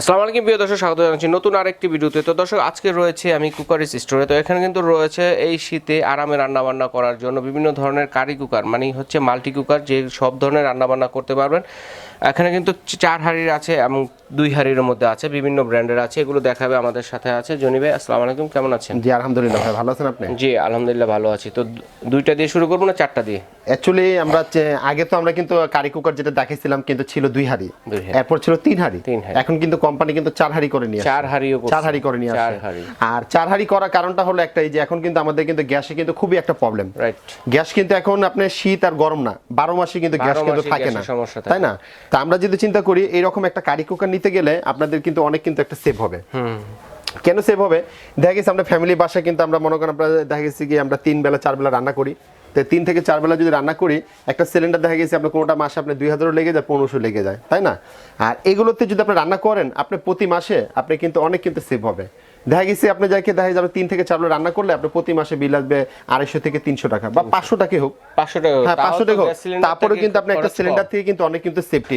আসসালামু আলাইকুম, প্রিয় দর্শক, স্বাগত জানাচ্ছি নতুন আরেকটি ভিডিওতে। তো দর্শক, আজকে রয়েছে আমি কুকারিস স্টোরে। তো এখানে কিন্তু রয়েছে এই শীতে আরামে রান্নাবান্না করার জন্য বিভিন্ন ধরনের কারি কুকার মানে হচ্ছে মাল্টি কুকার, যে সব ধরনের রান্নাবান্না করতে পারবেন। এখানে কিন্তু চার হাড়ির আছে এবং দুই হাড়ির মধ্যে আছে বিভিন্ন ব্র্যান্ডের আছে এগুলো দেখাবে আমাদের সাথে আছে। জনি ভাই আসসালামু আলাইকুম কেমন আছেন? জি আলহামদুলিল্লাহ ভাই ভালো আছেন আপনি? জি আলহামদুলিল্লাহ ভালো আছি। তো দুইটা দিয়ে শুরু করব না চারটা দিয়ে? অ্যাকচুয়ালি আমরা আগে তো আমরা কিন্তু কারি কুকার যেটা দেখাইছিলাম কিন্তু ছিল দুই হাড়ি। এরপর ছিল তিন হাড়ি। এখন কিন্তু কোম্পানি কিন্তু চার হাড়ি করে নিয়ে চার হাড়িও। চার হাড়ি করে নিয়ে চার আসছে। আর চার হাড়ি করার কারণটা হলো একটাই যে এখন কিন্তু আমাদের কিন্তু গ্যাসে কিন্তু খুবই একটা প্রবলেম রাইট গ্যাস কিন্তু এখন আপনার শীত আর গরম না। বারো মাসে কিন্তু গ্যাস কিন্তু থাকে না। সমস্যা তাই না? তা আমরা যদি চিন্তা করি এইরকম একটা কারি কুকার নিতে গেলে আপনাদের কিন্তু অনেক কিন্তু একটা সেভ হবে। কেন সেভ হবে? দেখা গেছে আমরা ফ্যামিলি বাসা কিন্তু আমরা মনে করেন আমরা দেখা গেছি কি আমরা তিন বেলা চার বেলা রান্না করি। তো তিন থেকে চার বেলা যদি রান্না করি একটা সিলিন্ডার দেখা গেছে আপনার কোনোটা মাসে আপনি দুই হাজারও লেগে যায় পনেরোশো লেগে যায় তাই না? আর এগুলোতে যদি আপনি রান্না করেন আপনি প্রতি মাসে আপনি কিন্তু অনেক কিন্তু সেভ হবে। দেখা গেছে আপনি যাকে দেখা যাবে তিন থেকে চার রান্না করলে আপনি প্রতি মাসে বিল আসবে আড়াইশো থেকে তিনশো টাকা বা পাঁচশো টাকা হোক। পাঁচশো টাকা হ্যাঁ পাঁচশো টাকা হোক। তারপরে কিন্তু আপনি একটা সিলিন্ডার থেকে কিন্তু অনেক কিন্তু সেফটি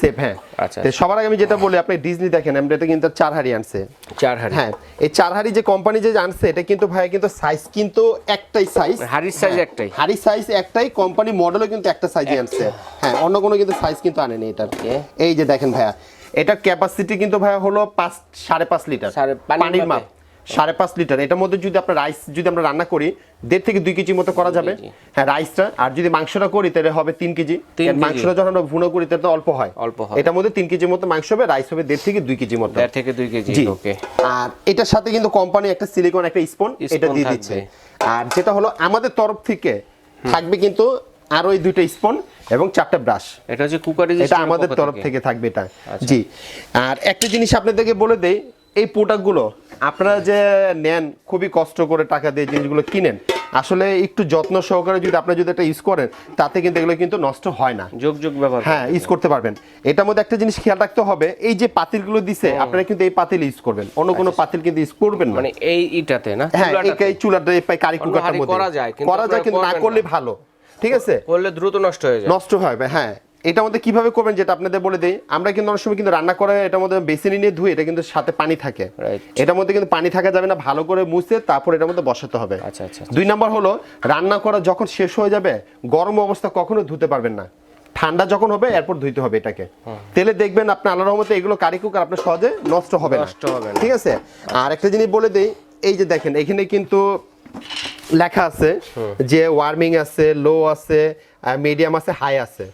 সেফ হ্যাঁ। আচ্ছা। সবার আগে আমি যেটা বলি আপনি ডিজনি দেখেন আমরা এটা কিন্তু চার হাড়ি আনছে। চার হাড়ি হ্যাঁ এই চার হাড়ি যে কোম্পানি যে আনছে এটা কিন্তু ভাই কিন্তু সাইজ কিন্তু একটাই সাইজ হাড়ির সাইজ একটাই। হাড়ি সাইজ একটাই কোম্পানি মডেলও কিন্তু একটা সাইজে আনছে। হ্যাঁ অন্য কোনো কিন্তু সাইজ কিন্তু আনেনি এটার। এই যে দেখেন ভাইয়া এটার ক্যাপাসিটি কিন্তু ভাইয়া হলো পাঁচ সাড়ে পাঁচ লিটার। পানির মাপ? সাড়ে পাঁচ লিটার। এটার মধ্যে যদি আপনার রাইস যদি আমরা রান্না করি দেড় থেকে দুই কেজি মতো করা যাবে। হ্যাঁ রাইসটা আর যদি মাংসটা করি তাহলে হবে তিন কেজি। কেজি। মাংসটা যখন আমরা ভুনো করি তাহলে তো অল্প হয়। অল্প হয়। এটার মধ্যে তিন কেজির মতো মাংস হবে রাইস হবে দেড় থেকে দুই কেজি মতো। দেড় থেকে দুই কেজি ওকে আর এটার সাথে কিন্তু কোম্পানি একটা সিলিকন একটা স্পন এটা দিয়ে দিচ্ছে। আর যেটা হলো আমাদের তরফ থেকে থাকবে কিন্তু আরও এই দুইটা স্পন এবং চারটা ব্রাশ। এটা হচ্ছে কুকারি এটা আমাদের তরফ থেকে। থাকবে এটা। জি। আর একটা জিনিস আপনাদেরকে বলে দেই এই প্রোডাক্টগুলো আপনারা যে নেন খুবই কষ্ট করে টাকা দিয়ে জিনিসগুলো কিনেন আসলে একটু যত্ন সহকারে যদি আপনারা যদি এটা ইউজ করেন তাতে কিন্তু এগুলো কিন্তু নষ্ট হয় না। যোগ যোগ ব্যবহার হ্যাঁ ইউজ করতে পারবেন। এটার মধ্যে একটা জিনিস খেয়াল রাখতে হবে এই যে পাতিলগুলো দিছে আপনারা কিন্তু এই পাতিল ইউজ করবেন। অন্য কোনো পাতিল কিন্তু ইউজ করবেন না। মানে এই ইটাতে না? হ্যাঁ এই চুলাটা এই কারি কুকারটার মধ্যে। করা যায়, কিন্তু করা যায় কিন্তু না করলে ভালো। ঠিক আছে? করলে দ্রুত নষ্ট হয়ে যায়। নষ্ট হবে হ্যাঁ। এটার মধ্যে কীভাবে করবেন যেটা আপনাদের বলে দেই? আমরা কিন্তু অনেক সময় কিন্তু রান্না করে এটার মধ্যে বেসিনি নিয়ে ধুই এটা কিন্তু সাথে পানি থাকে. এটার মধ্যে কিন্তু পানি থাকা যাবে না ভালো করে মুছে তারপর এটার মধ্যে বসাতে হবে। আচ্ছা, আচ্ছা, দুই নাম্বার হলো রান্না করা যখন শেষ হয়ে যাবে গরম অবস্থা কখনো ধুতে পারবেন না। ঠান্ডা যখন হবে এরপর ধুইতে হবে এটাকে। তেলে দেখবেন আপনি আল্লাহ রহমতে এগুলো কারি কুকার আপনার সহজে নষ্ট হবে নষ্ট হবে ঠিক আছে? আর একটা জিনিস বলে দেই এই যে দেখেন এখানে কিন্তু লেখা আছে যে ওয়ার্মিং আছে লো আছে মিডিয়াম আছে হাই আছে।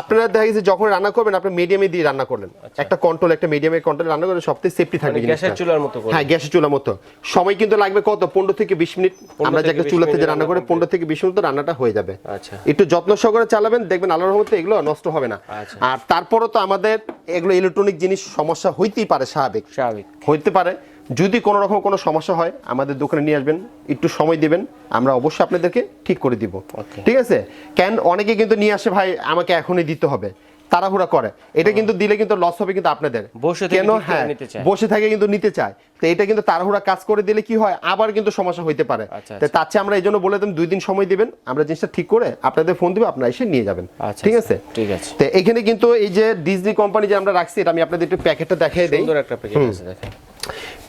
আপনারা দেখা গেছে যখন রান্না করবেন আপনি মিডিয়ামে দিয়ে রান্না করলেন। একটা কন্ট্রোল একটা মিডিয়ামের কন্ট্রোল রান্না করলে সবথেকে সেফটি থাকবে গ্যাসের চুলার মতো করে। হ্যাঁ গ্যাসের চুলার মতো। সময় কিন্তু লাগবে কত? পনেরো থেকে বিশ মিনিট। আমরা যে একটা 20 চুলা থেকে রান্না করে রান্না পনেরো থেকে বিশ মিনিট রান্নাটা হয়ে যাবে। আচ্ছা। একটু যত্ন সহকারে চালাবেন দেখবেন আল্লাহর রহমতে এগুলো নষ্ট হবে না। আচ্ছা। আর তারপরও তো আমাদের এগুলো ইলেকট্রনিক জিনিস সমস্যা হইতেই পারে স্বাভাবিক। স্বাভাবিক। হইতে পারে। যদি কোনো রকম কোনো সমস্যা হয় আমাদের দোকানে নিয়ে আসবেন একটু সময় দিবেন আমরা অবশ্যই আপনাদেরকে ঠিক করে দিব। ঠিক আছে? কেন অনেকে কিন্তু নিয়ে আসে ভাই আমাকে এখনই দিতে হবে। তাড়াহুড়া করে। এটা কিন্তু দিলে কিন্তু লস হবে কিন্তু আপনাদের। বসে কেন? হ্যাঁ নিতে চায়। বসে থাকে কিন্তু নিতে চায়। তো এটা কিন্তু তাড়াহুড়া কাজ করে দিলে কি হয় আবার কিন্তু সমস্যা হইতে পারে। আচ্ছা, তো তার চেয়ে আমরা এই জন্য বলে দেন দুই দিন সময় দিবেন আমরা জিনিসটা ঠিক করে আপনাদের ফোন দিব আপনারা এসে নিয়ে যাবেন। আচ্ছা, ঠিক আচ্ছা, আছে? ঠিক আছে। তো এখানে কিন্তু এই যে ডিজনি কোম্পানি যে আমরা রাখছি এটা আমি আপনাদের একটু প্যাকেটটা দেখিয়ে দেই। সুন্দর একটা প্যাকেট আছে দেখেন।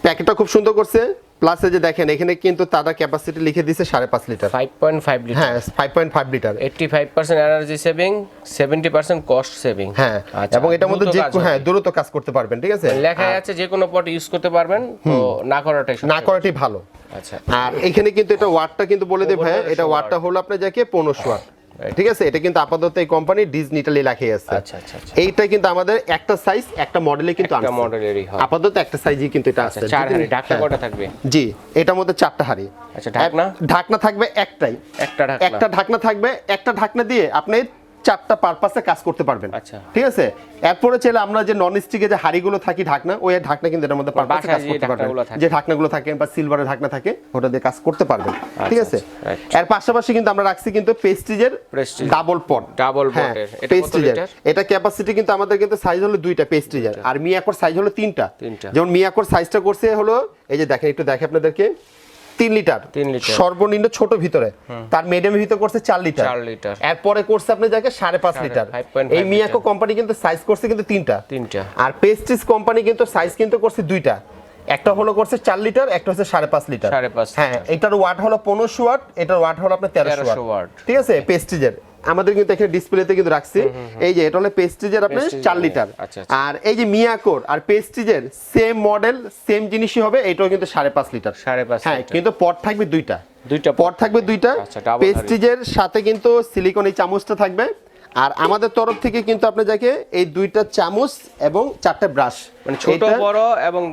প্যাকেটটা খুব সুন্দর করছে। প্লাস যে দেখেন এখানে কিন্তু তারা ক্যাপাসিটি লিখে দিছে সাড়ে পাঁচ litre. Five point five litre হ্যাঁ five point five litre eighty five percent energy saving seventy percent cost saving হ্যাঁ এবং এটার মধ্যে যে হ্যাঁ দ্রুত কাজ করতে পারবেন ঠিক আছে? লেখা আছে যে কোনো পট ইউজ করতে পারবেন তো না করাটাই না করাটাই ভালো। আচ্ছা। আর এখানে কিন্তু এটা ওয়াটটা কিন্তু বলে দেয় ভাই এটা ওয়াটটা হলো আপনার যাকে পনেরোশো ওয়াট ঠিক আছে? এটা কিন্তু আপাতত এই কোম্পানি ডিজনি ইটালি লেখাই আছে। আচ্ছা আচ্ছা আচ্ছা। এইটা কিন্তু আমাদের একটা সাইজ একটা মডেলে কিন্তু একটা আনছে। মডেলেরই হয়। আপাতত একটা সাইজই কিন্তু এটা আচ্ছা আছে। চার হাড়ি ঢাকনা হ্যাঁ। কটা থাকবে? জি এটার মধ্যে চারটা হাড়ি। আচ্ছা, ঢাকনা? ঢাকনা থাকবে একটাই। একটা ঢাকনা। একটা ঢাকনা থাকবে একটা ঢাকনা দিয়ে আপনি চারটা পারপাসে কাজ করতে পারবেন। আচ্ছা। ঠিক আছে? এরপরে চাইলে আমরা যে নন স্টিকে যে হাড়িগুলো থাকি ঢাকনা ওই ঢাকনা কিন্তু এটার মধ্যে পারপাসে কাজ করতে পারবেন। যে ঢাকনাগুলো থাকে বা সিলভারের ঢাকনা থাকে ওটা দিয়ে কাজ করতে পারবেন। ঠিক আছে? আচ্ছা, এর পাশাপাশি কিন্তু আমরা রাখছি কিন্তু পেস্টিজের ডাবল পট। এটা কত পেস্টিজের এটা ক্যাপাসিটি কিন্তু আমাদের কিন্তু সাইজ হলো দুইটা পেস্টিজের আর মিয়াকোর সাইজ হলো তিনটা। তিনটা। যেমন মিয়াকোর সাইজটা করছে হলো এই যে দেখেন একটু দেখে আপনাদেরকে। তিন লিটার। সর্বনিম্ন ছোট ভিতরে। তার মিডিয়াম ভিতরে করছে চার লিটার। চার লিটার। এরপরে করছে আপনি যাকে সাড়ে পাঁচ লিটার। এই মিয়াকো কোম্পানি কিন্তু সাইজ করছে কিন্তু তিনটা। তিনটা। আর পেস্টিস কোম্পানি কিন্তু সাইজ কিন্তু করছে দুইটা। একটা হলো করছে চার লিটার একটা হচ্ছে সাড়ে পাঁচ লিটার। সাড়ে পাঁচ হ্যাঁ এটার ওয়াট হলো পনেরোশো ওয়াট এটার ওয়াট হলো আপনার তেরোশো 1300 ওয়াট ওয়াট। ঠিক আছে? পেস্টিজের আমাদের কিন্তু এখানে ডিসপ্লেতে কিন্তু রাখছি। এই যে এটা হলো পেস্টিজের আপনার চার লিটার আচ্ছা, আচ্ছা। আর এই যে মিয়াকোর আর পেস্টিজের সেম মডেল সেম জিনিসই হবে এটাও কিন্তু সাড়ে পাঁচ লিটার সাড়ে পাঁচ হ্যাঁ কিন্তু পট থাকবে দুইটা। দুইটা পট থাকবে দুইটা। আচ্ছা, পেস্টিজের সাথে কিন্তু সিলিকন এই চামচটা থাকবে। আর আমাদের তরফ থেকে কিন্তু আপনি যাকে এই দুইটা চামচ এবং চারটা ব্রাশ মানে ছোট বড় এবং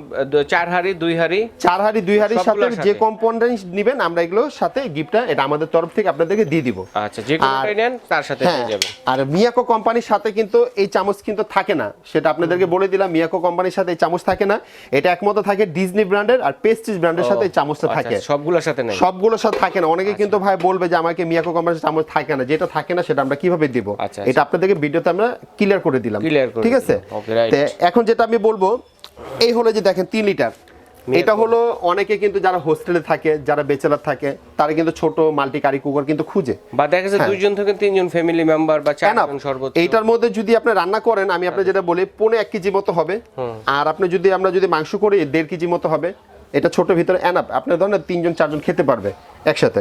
চার হাড়ি দুই হাড়ি চার হাড়ি দুই হাড়ির সাথে যে? কম্পোনেন্ট নেবেন আমরা এগুলোর সাথে গিফটটা এটা আমাদের তরফ থেকে আপনাদেরকে দিয়ে দিব। আচ্ছা যে কোনোটাই নেন তার সাথে হ্যাঁ পেয়ে যাবেন আর মিয়াকো কোম্পানির সাথে কিন্তু এই চামচ কিন্তু থাকে না সেটা আপনাদেরকে বলে দিলাম মিয়াকো কোম্পানির সাথে এই চামচ থাকে না। এটা একমাত্র থাকে ডিজনি ব্র্যান্ডের আর পেস্টিজ ব্র্যান্ডের সাথে এই চামচটা আচ্ছা, থাকে। সবগুলোর সাথে নেই। সবগুলোর সাথে থাকে না। অনেকে কিন্তু ভাই বলবে যে আমাকে মিয়াকো কোম্পানির চামচ থাকে না যেটা থাকে না সেটা আমরা কীভাবে দিব? আচ্ছা, এটা আপনাদেরকে ভিডিওতে আমরা ক্লিয়ার করে দিলাম। ঠিক আছে? এখন যেটা আমি বলব এই হলো যে দেখেন তিন লিটার এটা হলো অনেকে কিন্তু যারা হোস্টেলে থাকে যারা বেচেলার থাকে তারা কিন্তু ছোট মাল্টি কারি কুকার কিন্তু খুঁজে। বা দেখা যাচ্ছে হ্যাঁ। দুইজন থেকে তিনজন ফ্যামিলি মেম্বার বা. চারজন সর্বোচ্চ। এইটার মধ্যে যদি আপনি রান্না করেন আমি আপনার যেটা বলি পৌনে এক কেজি মতো হবে। আর আপনি যদি আমরা যদি মাংস করি দেড় কেজি মতো হবে। এটা ছোট ভিতরে এনাপ আপনার ধরেন তিনজন চারজন খেতে পারবে একসাথে।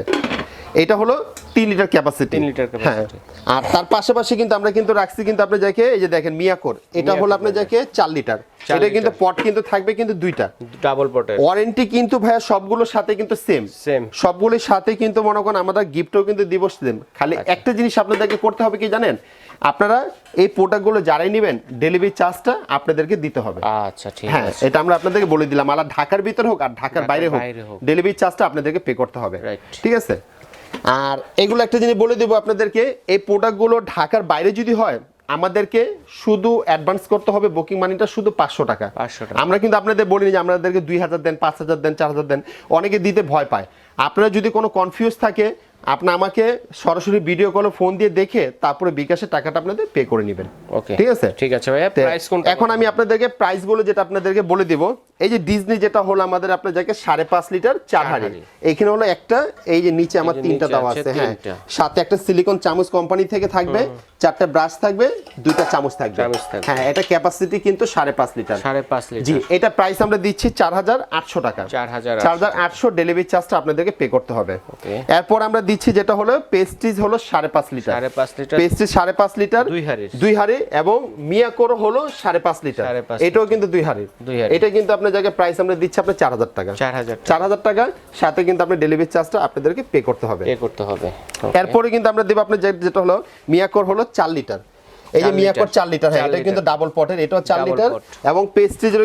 এটা হলো তিন লিটার ক্যাপাসিটি তিন লিটার হ্যাঁ। আর তার পাশাপাশি কিন্তু আমরা কিন্তু রাখছি কিন্তু আপনি যাকে এই যে দেখেন মিয়াকোর এটা হলো আপনার যাকে চার লিটার। এটা কিন্তু পট কিন্তু থাকবে কিন্তু দুইটা। ডাবল পটের ওয়ারেন্টি কিন্তু ভাইয়া সবগুলোর সাথে কিন্তু সেম সেম সবগুলোর সাথে কিন্তু মনে করেন আমরা গিফটও কিন্তু দিব সেম খালি আচ্ছা। একটা জিনিস আপনাদেরকে করতে হবে কি জানেন? আপনারা এই প্রোডাক্টগুলো যারাই নেবেন ডেলিভারি চার্জটা আপনাদেরকে দিতে হবে। আচ্ছা ঠিক হ্যাঁ আছে। এটা আমরা আপনাদেরকে বলে দিলাম। আর ঢাকার ভিতরে হোক আর ঢাকার বাইরে হোক। ডেলিভারি চার্জটা আপনাদেরকে পে করতে হবে. ঠিক আছে? আর এগুলো একটা জিনিস বলে দেবো আপনাদেরকে এই প্রোডাক্টগুলো ঢাকার বাইরে যদি হয় আমাদেরকে শুধু অ্যাডভান্স করতে হবে বুকিং মানিটা শুধু পাঁচশো টাকা। 500 টাকা। আমরা কিন্তু আপনাদের বলিনি যে আপনাদেরকে দুই হাজার দেন পাঁচ হাজার দেন চার হাজার দেন অনেকে দিতে ভয় পায়। আপনারা যদি কোনো কনফিউজ থাকে আপনি আমাকে সরাসরি ভিডিও কলে ফোন দিয়ে দেখে তারপরে বিকাশের টাকাটা আপনাদের পে করে নেবেন। ওকে ঠিক আছে? ঠিক আছে ভাইয়া প্রাইস এখন আমি আপনাদেরকে প্রাইসগুলো যেটা আপনাদেরকে বলে দিব এই যে ডিজনি যেটা হলো আমাদের আপনার জায়গায় সাড়ে পাঁচ লিটার চার হাড়ি হাঁড়ি। এখানে হলো একটা এই যে নিচে আমার তিনটা দেওয়া আছে হ্যাঁ। সাথে একটা সিলিকন চামচ কোম্পানি থেকে থাকবে চারটা ব্রাশ থাকবে দুইটা চামচ থাকবে। হ্যাঁ এটা ক্যাপাসিটি কিন্তু সাড়ে পাঁচ লিটার। সাড়ে পাঁচ জি এটা প্রাইস আমরা দিচ্ছি চার হাজার আটশো টাকা। চার হাজার আটশো ডেলিভারি চার্জটা আপনাদেরকে পে করতে হবে. এরপর আমরা দিচ্ছি যেটা হলো পেস্টিজ হলো সাড়ে পাঁচ লিটার। সাড়ে পাঁচ লিটার। পেস্টিজ সাড়ে পাঁচ লিটার দুই হাঁড়ির। দুই হাড়ি এবং মিয়াকোর হলো সাড়ে পাঁচ লিটার। এটাও কিন্তু দুই হাড়ি দুই হাঁড়ি। এটা কিন্তু আপনার জায়গায় প্রাইস আমরা দিচ্ছি আপনার চার হাজার টাকা। চার হাজার চার হাজার টাকা সাথে কিন্তু ডেলিভারি চার্জটা আপনাদেরকে পে করতে হবে। পে করতে হবে। এরপরে কিন্তু আমরা দেবো আপনার যেটা হলো মিয়াকোর হলো চার লিটার এই যে মিয়াকোর লিটার। হ্যাঁ এটা কিন্তু ডাবল পটের এটাও লিটার এবং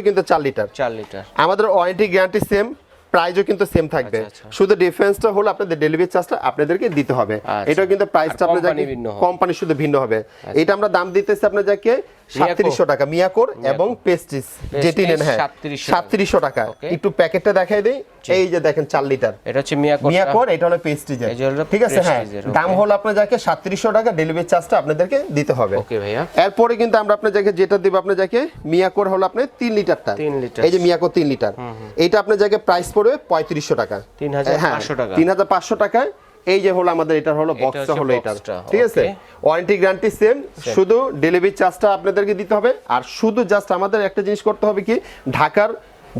কিন্তু লিটার লিটার আমাদের ওয়ারেন্টি গ্যারান্টি সেম প্রাইসও কিন্তু সেম থাকবে। আচ্ছা, আচ্ছা। শুধু ডিফারেন্সটা হলো আপনাদের ডেলিভারি চার্জটা আপনাদেরকে দিতে হবে। আচ্ছা। এটাও কিন্তু প্রাইসটা কোম্পানি শুধু ভিন্ন হবে। এটা আমরা দাম দিতেছি আপনার যাকে সাতত্রিশশো টাকা। মিয়াকোর এবং পেস্টিস। যেটি নেন হ্যাঁ সাতত্রিশশো। টাকা। একটু প্যাকেটটা দেখাই দিই। এই যে দেখেন চার লিটার। এটা হচ্ছে মিয়াকোর। মিয়াকোর এটা হলো পেস্টিজের। ঠিক আছে হ্যাঁ দাম. হলো আপনার যাকে সাতত্রিশশো টাকা। ডেলিভারি চার্জটা আপনাদেরকে দিতে হবে। ওকে ভাইয়া। এরপরে কিন্তু আমরা আপনার জায়গায় যেটা দিব আপনার জায়গায় মিয়াকোর হলো আপনার তিন লিটারটা। তিন লিটার। এই যে মিয়াকোর তিন লিটার। এইটা আপনার জায়গায় প্রাইস পড়বে পঁয়ত্রিশশো টাকা। 3500 টাকা। তিন হাজার পাঁচশো টাকায় এই যে হলো আমাদের এটা হলো বক্সটা হলো boxটা, ঠিক আছে? ওয়ারেন্টি গ্যারান্টি সেম শুধু ডেলিভারি চার্জটা আপনাদেরকে দিতে হবে। আর শুধু জাস্ট আমাদের একটা জিনিস করতে হবে কি ঢাকার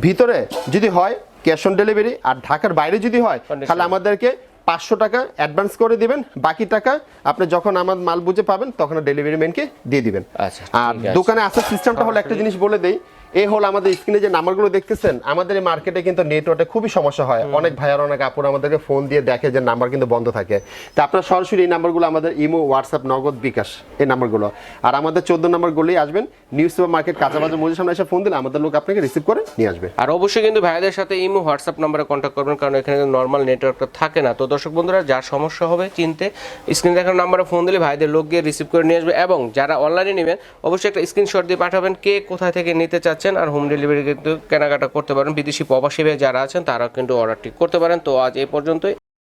ভিতরে যদি হয় ক্যাশ অন ডেলিভারি আর ঢাকার বাইরে যদি হয় তাহলে আমাদেরকে পাঁচশো টাকা অ্যাডভান্স করে দিবেন। বাকি টাকা আপনি যখন আমার মাল বুঝে পাবেন তখন ডেলিভারি ম্যানকে দিয়ে দিবেন। আচ্ছা, আর দোকানে আসার সিস্টেমটা হলো একটা জিনিস বলে দেই এই হলো আমাদের স্ক্রিনে যে নাম্বারগুলো দেখতেছেন আমাদের এই মার্কেটে কিন্তু নেটওয়ার্কে খুবই সমস্যা হয়। অনেক ভাইয়ার অনেক আপুর আমাদেরকে ফোন দিয়ে দেখে যে নাম্বার কিন্তু বন্ধ থাকে। তা আপনারা সরাসরি এই নাম্বারগুলো আমাদের ইমো হোয়াটসঅ্যাপ নগদ বিকাশ এই নাম্বারগুলো। আর আমাদের চোদ্দ নাম্বারগুলোই আসবেন নিউজ সুপার মার্কেট কাঁচা বাজার মজুর সামনে এসে ফোন দিলে আমাদের লোক আপনাকে রিসিভ করে নিয়ে আসবে। আর অবশ্যই কিন্তু ভাইদের সাথে ইমো হোয়াটসঅ্যাপ নাম্বারে কন্ট্যাক্ট করবেন কারণ এখানে নর্মাল নেটওয়ার্কটা থাকে না। তো দর্শক বন্ধুরা যার সমস্যা হবে চিনতে স্ক্রিনে দেখার নাম্বারে ফোন দিলে ভাইদের লোক গিয়ে রিসিভ করে নিয়ে আসবে। এবং যারা অনলাইনে নেবেন অবশ্যই একটা স্ক্রিনশট দিয়ে পাঠাবেন কে কোথায় থেকে নিতে চাচ্ছেন আর হোম ডেলিভারি কিন্তু কেনাকাটা করতে পারেন বিদেশি প্রবাসী যারা আছেন তারা কিন্তু অর্ডারটি করতে পারেন। তো আজ এই পর্যন্তই।